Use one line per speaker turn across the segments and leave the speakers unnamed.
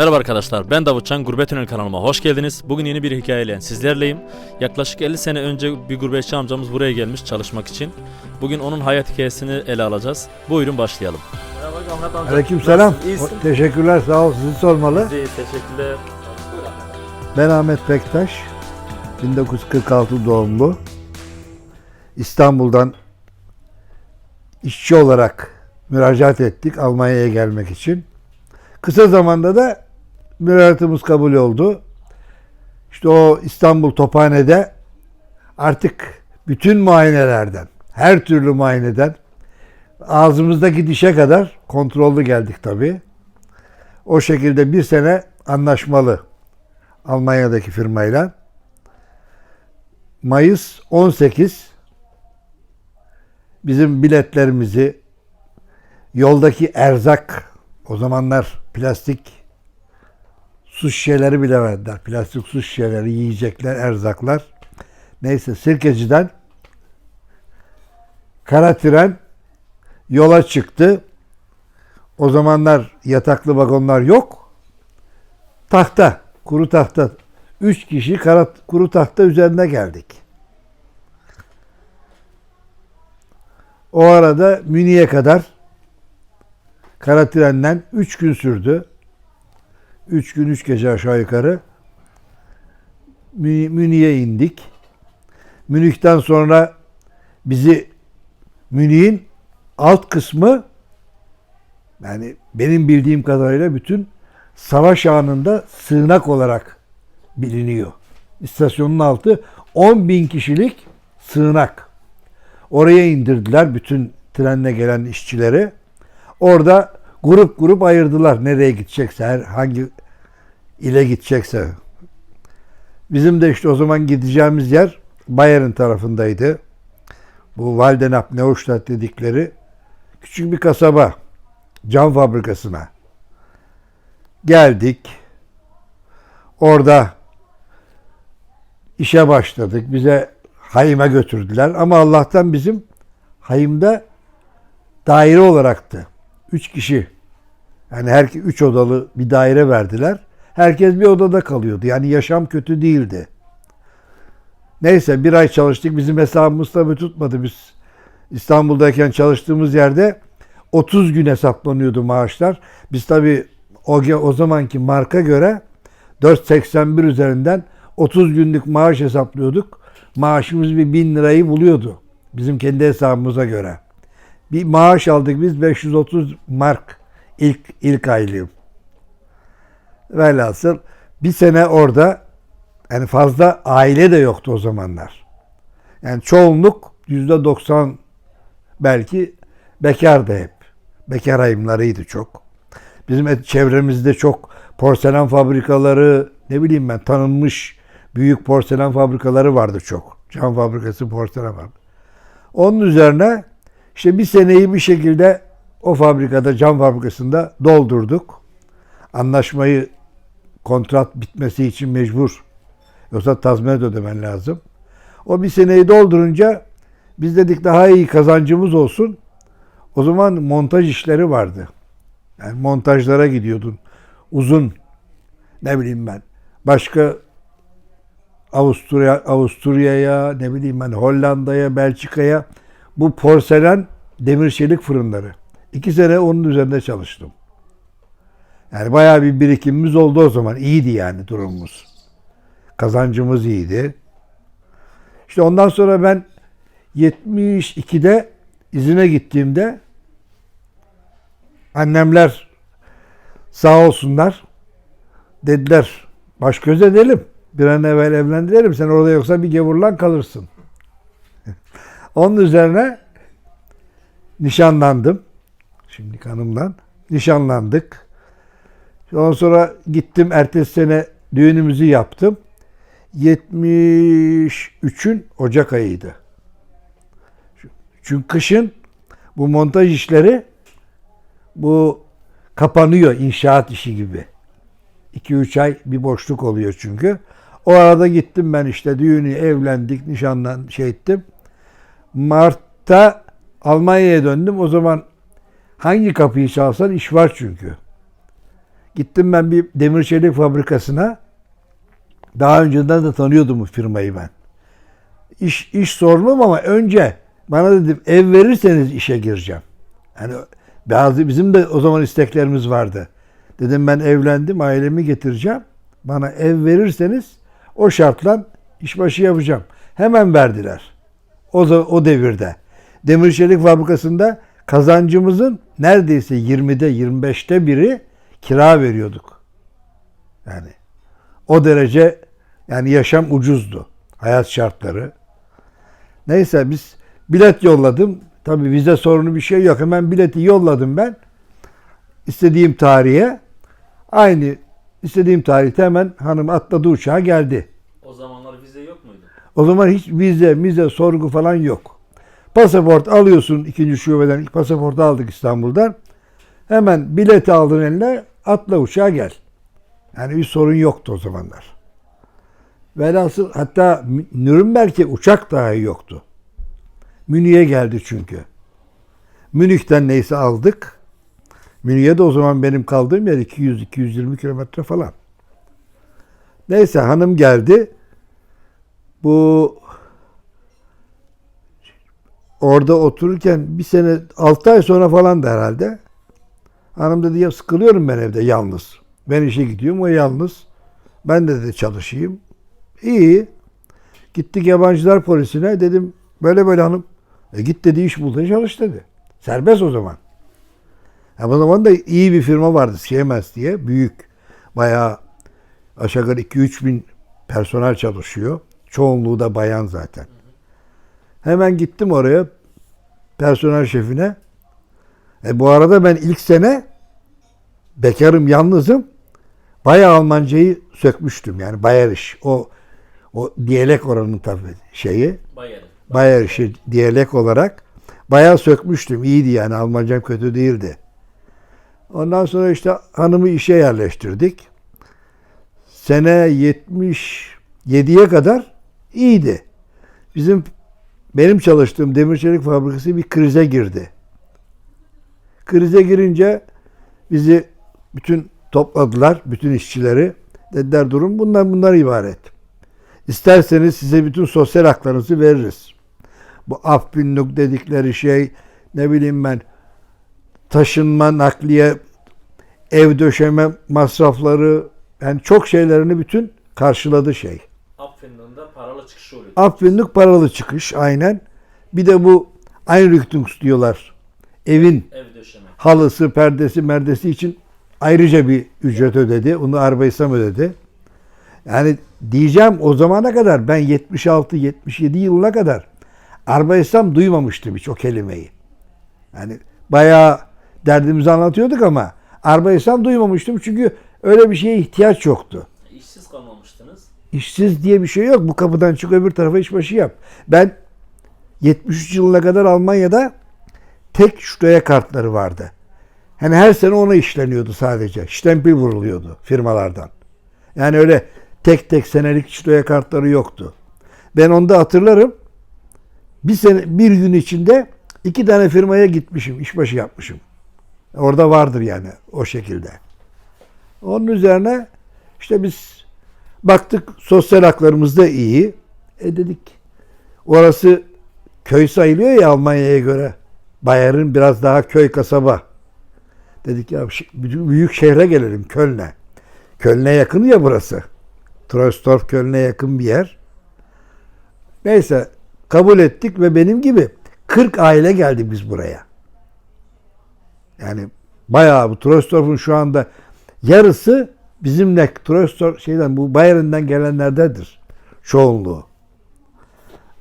Merhaba arkadaşlar, ben Davutcan, Gurbet Tünel kanalıma hoş geldiniz. Bugün yeni bir hikayeyle sizlerleyim. Yaklaşık 50 sene önce bir gurbetçi amcamız buraya gelmiş çalışmak için. Bugün onun hayat hikayesini ele alacağız. Buyurun başlayalım. Merhaba Ahmet amca.
Aleykümselam.
İyisin.
Teşekkürler sağ ol sizi sormalı.
İyi, teşekkürler.
Ben Ahmet Bektaş. 1946 doğumlu. İstanbul'dan işçi olarak müracaat ettik Almanya'ya gelmek için. Kısa zamanda da müracaatımız kabul oldu. İşte o İstanbul Tophane'de artık bütün muayenelerden, her türlü muayeneden ağzımızdaki dişe kadar kontrollü geldik tabii. O şekilde bir sene anlaşmalı Almanya'daki firmayla. Mayıs 18 bizim biletlerimizi yoldaki erzak o zamanlar plastik su şişeleri bile verdiler. Plastik su şişeleri, yiyecekler, erzaklar. Neyse Sirkeci'den kara tren yola çıktı. O zamanlar yataklı vagonlar yok. Tahta, kuru tahta. Üç kişi kara, kuru tahta üzerine geldik. O arada Münih'e kadar kara trenden 3 gün sürdü. 3 gün 3 gece aşağı yukarı. Münih- Münih'e indik. Münih'ten sonra bizi Münih'in alt kısmı yani benim bildiğim kadarıyla bütün savaş anında sığınak olarak biliniyor. İstasyonun altı 10 bin kişilik sığınak. Oraya indirdiler bütün trenle gelen işçileri. Orada grup grup ayırdılar nereye gidecekse, her hangi ile gidecekse. Bizim de işte o zaman gideceğimiz yer Bayern tarafındaydı. Bu Waldenap, Neustadt dedikleri küçük bir kasaba. Cam fabrikasına. Geldik. Orada işe başladık. Bize Hayım'a götürdüler. Ama Allah'tan bizim Hayım'da daire olaraktı. Üç kişi. Yani her üç odalı bir daire verdiler. Herkes bir odada kalıyordu. Yani yaşam kötü değildi. Neyse bir ay çalıştık. Bizim hesabımız tabii tutmadı. Biz İstanbul'dayken çalıştığımız yerde 30 gün hesaplanıyordu maaşlar. Biz tabii o, o zamanki marka göre 4.81 üzerinden 30 günlük maaş hesaplıyorduk. Maaşımız bir 1000 lirayı buluyordu. Bizim kendi hesabımıza göre. Bir maaş aldık biz 530 mark ilk ilk aylığım. Velhasıl bir sene orada yani fazla aile de yoktu o zamanlar. Yani çoğunluk yüzde 90 belki bekardı hep. Bekar hayımlarıydı çok. Bizim et- çevremizde çok porselen fabrikaları, ne bileyim ben tanınmış büyük porselen fabrikaları vardı çok. Cam fabrikası, porselen fabrikası. Onun üzerine işte bir seneyi bir şekilde o fabrikada, cam fabrikasında doldurduk. Anlaşmayı kontrat bitmesi için mecbur. Yoksa tazminat ödemen lazım. O bir seneyi doldurunca biz dedik daha iyi kazancımız olsun. O zaman montaj işleri vardı. Yani montajlara gidiyordun. Uzun ne bileyim ben. Başka Avusturya Avusturya'ya, ne bileyim ben Hollanda'ya, Belçika'ya bu porselen demir çelik fırınları. İki sene onun üzerinde çalıştım. Yani bayağı bir birikimimiz oldu o zaman. İyiydi yani durumumuz. Kazancımız iyiydi. İşte ondan sonra ben 72'de izine gittiğimde annemler sağ olsunlar dediler baş göz edelim. Bir an evvel evlendirelim. Sen orada yoksa bir gavurlan kalırsın. Onun üzerine nişanlandım. Şimdi hanımla nişanlandık. Ondan sonra gittim ertesi sene düğünümüzü yaptım. 73'ün Ocak ayıydı. Çünkü kışın bu montaj işleri bu kapanıyor inşaat işi gibi. 2-3 ay bir boşluk oluyor çünkü. O arada gittim ben işte düğünü evlendik, nişanlan şey ettim. Mart'ta Almanya'ya döndüm. O zaman hangi kapıyı çalsan iş var çünkü. Gittim ben bir demir çelik fabrikasına. Daha önceden de tanıyordum bu firmayı ben. İş, iş sormam ama önce bana dedim ev verirseniz işe gireceğim. Yani bazı bizim de o zaman isteklerimiz vardı. Dedim ben evlendim, ailemi getireceğim. Bana ev verirseniz o şartla işbaşı yapacağım. Hemen verdiler. O, za- o devirde. Demir çelik fabrikasında kazancımızın neredeyse 20'de 25'te biri kira veriyorduk. Yani o derece yani yaşam ucuzdu. Hayat şartları. Neyse biz bilet yolladım. Tabii vize sorunu bir şey yok. Hemen bileti yolladım ben. İstediğim tarihe. Aynı istediğim tarihte hemen hanım atladı uçağa geldi.
O zamanlar vize?
O zaman hiç vize, mize, sorgu falan yok. Pasaport alıyorsun ikinci şubeden. İlk pasaportu aldık İstanbul'dan. Hemen bileti aldın eline atla uçağa gel. Yani bir sorun yoktu o zamanlar. Velhasıl hatta Nürnberg'e uçak dahi yoktu. Münih'e geldi çünkü. Münih'ten neyse aldık. Münih'e de o zaman benim kaldığım yer 200-220 kilometre falan. Neyse hanım geldi. Bu orada otururken bir sene 6 ay sonra falan da herhalde. Hanım dedi ya sıkılıyorum ben evde yalnız. Ben işe gidiyorum o yalnız. Ben de dedi çalışayım. İyi. Gittik yabancılar polisine dedim böyle böyle hanım. E git dedi iş bul da çalış dedi. Serbest o zaman. Ya o zaman da iyi bir firma vardı Siemens diye. Büyük. Bayağı aşağı yukarı 2-3 bin personel çalışıyor. Çoğunluğu da bayan zaten. Hemen gittim oraya personel şefine. E bu arada ben ilk sene bekarım, yalnızım. Bayağı Almancayı sökmüştüm. Yani Bayer iş. O o diyalek oranın tabii şeyi. Bayer işi diyalek olarak bayağı sökmüştüm. İyiydi yani Almancam kötü değildi. Ondan sonra işte hanımı işe yerleştirdik. Sene 77'ye kadar iyiydi. Bizim benim çalıştığım demir çelik fabrikası bir krize girdi. Krize girince bizi bütün topladılar, bütün işçileri. Dediler durum bundan bunlar ibaret. İsterseniz size bütün sosyal haklarınızı veririz. Bu af günlük dedikleri şey ne bileyim ben taşınma, nakliye, ev döşeme masrafları yani çok şeylerini bütün karşıladı şey.
Affin'de paralı çıkışı oluyor.
Af günlük paralı çıkış aynen. Bir de bu Einrichtungs diyorlar. Evin
Ev döşeme.
halısı, perdesi, merdesi için ayrıca bir ücret ödedi. Onu Arbeysam ödedi. Yani diyeceğim o zamana kadar ben 76-77 yılına kadar Arbeysam duymamıştım hiç o kelimeyi. Yani bayağı derdimizi anlatıyorduk ama Arbeysam duymamıştım çünkü öyle bir şeye ihtiyaç yoktu.
İşsiz kalmamıştınız.
İşsiz diye bir şey yok. Bu kapıdan çık öbür tarafa işbaşı yap. Ben 73 yılına kadar Almanya'da tek şuraya kartları vardı. Hani her sene ona işleniyordu sadece. Stempel vuruluyordu firmalardan. Yani öyle tek tek senelik şuraya kartları yoktu. Ben onda hatırlarım. Bir sene bir gün içinde iki tane firmaya gitmişim, işbaşı yapmışım. Orada vardır yani o şekilde. Onun üzerine işte biz Baktık sosyal haklarımız da iyi. E dedik orası köy sayılıyor ya Almanya'ya göre. Bayer'in biraz daha köy kasaba. Dedik ya büyük şehre gelelim Köln'e. Köln'e yakın ya burası. Troisdorf Köln'e yakın bir yer. Neyse kabul ettik ve benim gibi 40 aile geldi biz buraya. Yani bayağı bu Troisdorf'un şu anda yarısı bizimle Troisdorf şeyden bu Bayern'den gelenlerdedir çoğunluğu.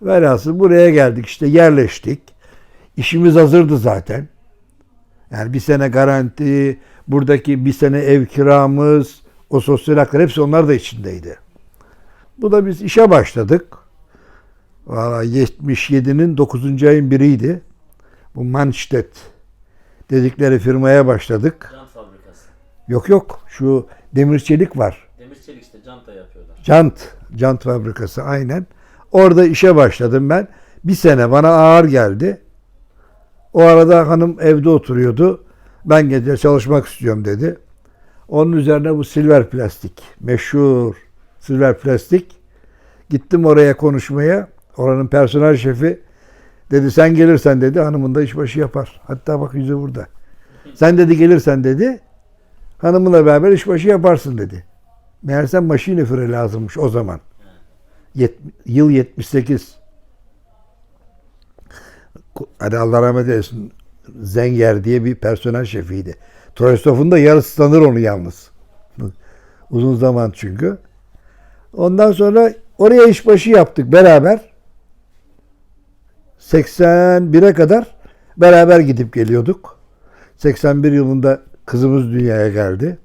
Velhasıl buraya geldik işte yerleştik. İşimiz hazırdı zaten. Yani bir sene garanti, buradaki bir sene ev kiramız, o sosyal haklar hepsi onlar da içindeydi. Bu da biz işe başladık. Valla 77'nin 9. ayın biriydi. Bu Manstedt dedikleri firmaya başladık.
Cant.
Yok yok şu demir çelik var.
Demir çelik işte canta yapıyorlar.
Jant, jant fabrikası aynen. Orada işe başladım ben. Bir sene bana ağır geldi. O arada hanım evde oturuyordu. Ben gece çalışmak istiyorum dedi. Onun üzerine bu silver plastik. Meşhur silver plastik. Gittim oraya konuşmaya. Oranın personel şefi dedi sen gelirsen dedi hanımın da işbaşı yapar. Hatta bak yüzü burada. Sen dedi gelirsen dedi hanımınla beraber işbaşı yaparsın dedi. Meğersem maşine füre lazımmış o zaman. Yet- yıl 78. Hadi Allah rahmet eylesin. Zenger diye bir personel şefiydi. Troistof'un da yarısı tanır onu yalnız. Uzun zaman çünkü. Ondan sonra oraya işbaşı yaptık beraber. 81'e kadar beraber gidip geliyorduk. 81 yılında kızımız dünyaya geldi.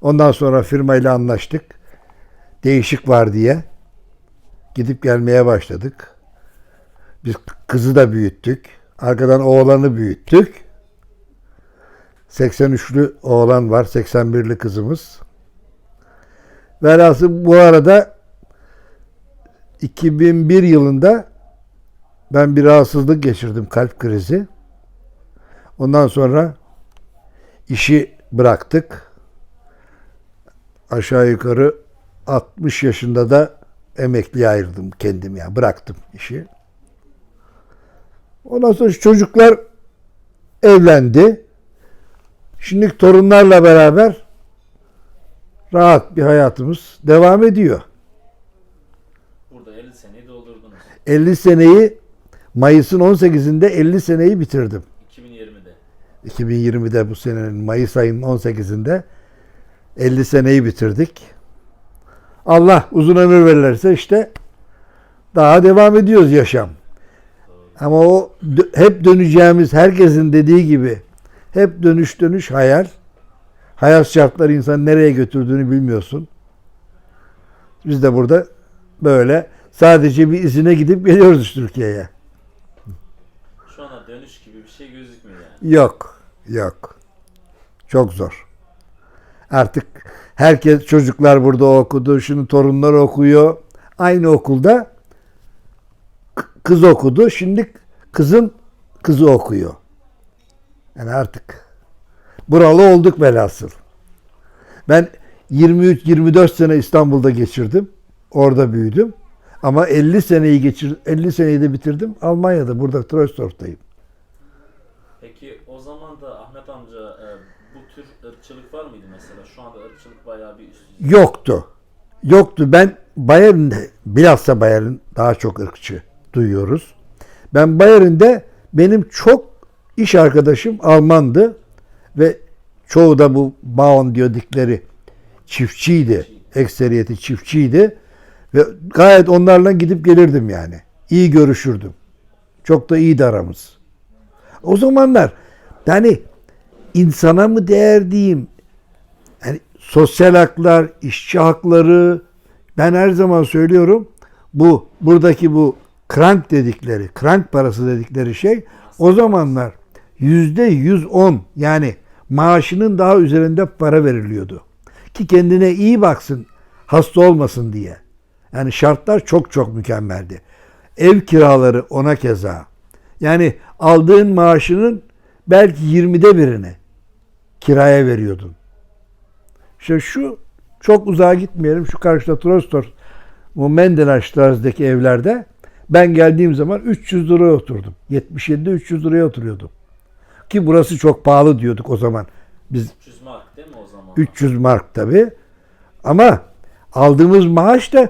Ondan sonra firmayla anlaştık. Değişik var diye. Gidip gelmeye başladık. Biz kızı da büyüttük. Arkadan oğlanı büyüttük. 83'lü oğlan var. 81'li kızımız. Velhasıl bu arada 2001 yılında ben bir rahatsızlık geçirdim. Kalp krizi. Ondan sonra işi bıraktık. Aşağı yukarı 60 yaşında da emekliye ayrıldım kendim yani bıraktım işi. Ondan sonra çocuklar evlendi. Şimdi torunlarla beraber rahat bir hayatımız devam ediyor.
Burada 50 seneyi doldurdunuz.
50 seneyi Mayıs'ın 18'inde 50 seneyi bitirdim.
2020'de.
2020'de bu senenin Mayıs ayının 18'inde 50 seneyi bitirdik. Allah uzun ömür verirse işte daha devam ediyoruz yaşam. Ama o hep döneceğimiz herkesin dediği gibi hep dönüş dönüş hayal. Hayat şartları insanı nereye götürdüğünü bilmiyorsun. Biz de burada böyle sadece bir izine gidip geliyoruz Türkiye'ye.
Şu anda dönüş gibi bir şey gözükmüyor yani.
Yok, yok. Çok zor. Artık herkes çocuklar burada okudu, şimdi torunlar okuyor. Aynı okulda kız okudu, şimdi kızın kızı okuyor. Yani artık buralı olduk velhasıl. Ben 23-24 sene İstanbul'da geçirdim. Orada büyüdüm. Ama 50 seneyi geçir 50 seneyi de bitirdim Almanya'da burada Troisdorf'tayım.
Peki o zaman da Ahmet amca e, bu tür ırkçılık var mıydı mesela? Şu anda ırkçılık bayağı bir üst düzey.
Yoktu. Yoktu. Ben Bayern'de bilhassa Bayern daha çok ırkçı duyuyoruz. Ben Bayern'de benim çok iş arkadaşım Almandı ve çoğu da bu Bauern diyordikleri çiftçiydi. Ekseriyeti çiftçiydi ve gayet onlarla gidip gelirdim yani. İyi görüşürdüm. Çok da iyiydi aramız. O zamanlar yani insana mı değer diyeyim, sosyal haklar, işçi hakları ben her zaman söylüyorum bu buradaki bu krank dedikleri, krank parası dedikleri şey o zamanlar yüzde 110 yani maaşının daha üzerinde para veriliyordu. Ki kendine iyi baksın, hasta olmasın diye. Yani şartlar çok çok mükemmeldi. Ev kiraları ona keza. Yani aldığın maaşının belki 20'de birini kiraya veriyordun. İşte şu çok uzağa gitmeyelim. Şu karşıda Trostor, bu Mendenerstrasse'deki evlerde ben geldiğim zaman 300 liraya oturdum. 77'de 300 liraya oturuyordum. Ki burası çok pahalı diyorduk o zaman. Biz
300 mark değil mi o zaman?
300 mark tabi. Ama aldığımız maaş da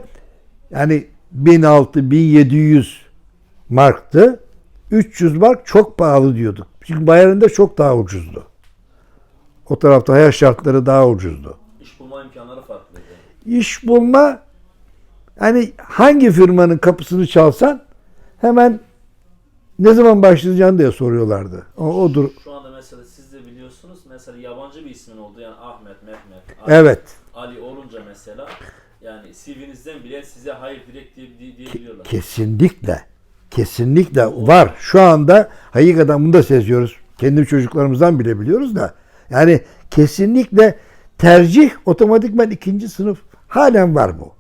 yani 1600-1700 marktı. 300 mark çok pahalı diyorduk. Çünkü Bayern'de çok daha ucuzdu. O tarafta hayat şartları daha ucuzdu.
Bulma imkanları farklıydı.
İş bulma hani hangi firmanın kapısını çalsan hemen ne zaman başlayacağını diye soruyorlardı. O, odur.
Şu anda mesela siz de biliyorsunuz mesela yabancı bir ismin oldu yani Ahmet, Mehmet, Ali,
Evet.
Ali olunca mesela yani CV'nizden bile size hayır direkt diye, diye, diyebiliyorlar.
Kesinlikle. Kesinlikle var. Şu anda hakikaten bunu da seziyoruz. Kendi çocuklarımızdan bile biliyoruz da. Yani kesinlikle tercih otomatikman ikinci sınıf halen var bu.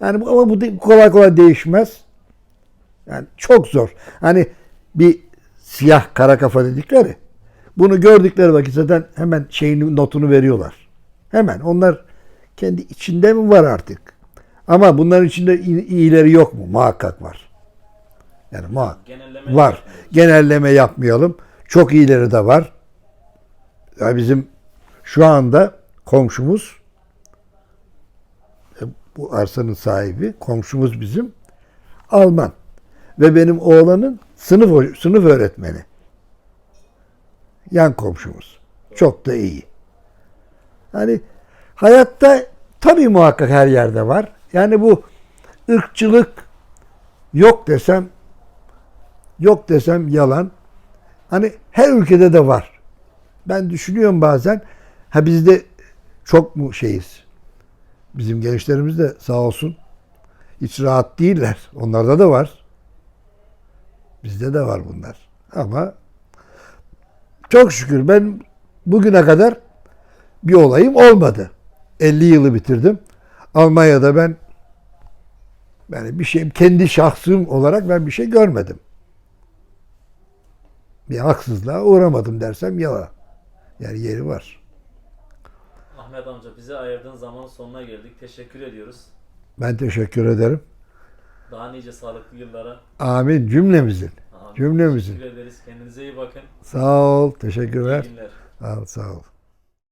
Yani bu- ama bu kolay kolay değişmez. Yani çok zor. Hani bir siyah kara kafa dedikleri. Bunu gördükleri vakit zaten hemen şeyini notunu veriyorlar. Hemen. Onlar kendi içinde mi var artık? Ama bunların içinde iyi- iyileri yok mu? Muhakkak var. Yani muhakkak.
Genelleme
Var.
yapmıyoruz.
Genelleme yapmayalım. Çok iyileri de var. Ya bizim şu anda komşumuz e, bu arsanın sahibi komşumuz bizim Alman ve benim oğlanın sınıf sınıf öğretmeni. Yan komşumuz. Çok da iyi. Hani hayatta tabii muhakkak her yerde var. Yani bu ırkçılık yok desem yok desem yalan. Hani her ülkede de var. Ben düşünüyorum bazen ha bizde çok mu şeyiz? Bizim gençlerimiz de sağ olsun hiç rahat değiller. Onlarda da var. Bizde de var bunlar. Ama çok şükür ben bugüne kadar bir olayım olmadı. 50 yılı bitirdim. Almanya'da ben yani bir şey kendi şahsım olarak ben bir şey görmedim. Bir haksızlığa uğramadım dersem yalan. Yani yeri var.
Ahmet amca bize ayırdığın zamanın sonuna geldik. Teşekkür ediyoruz.
Ben teşekkür ederim.
Daha nice sağlıklı yıllara.
Amin cümlemizin.
Amin.
Cümlemizin.
Teşekkür ederiz. Kendinize iyi bakın.
Sağ ol.
İyi
Teşekkürler.
günler.
Sağ ol. Sağ ol.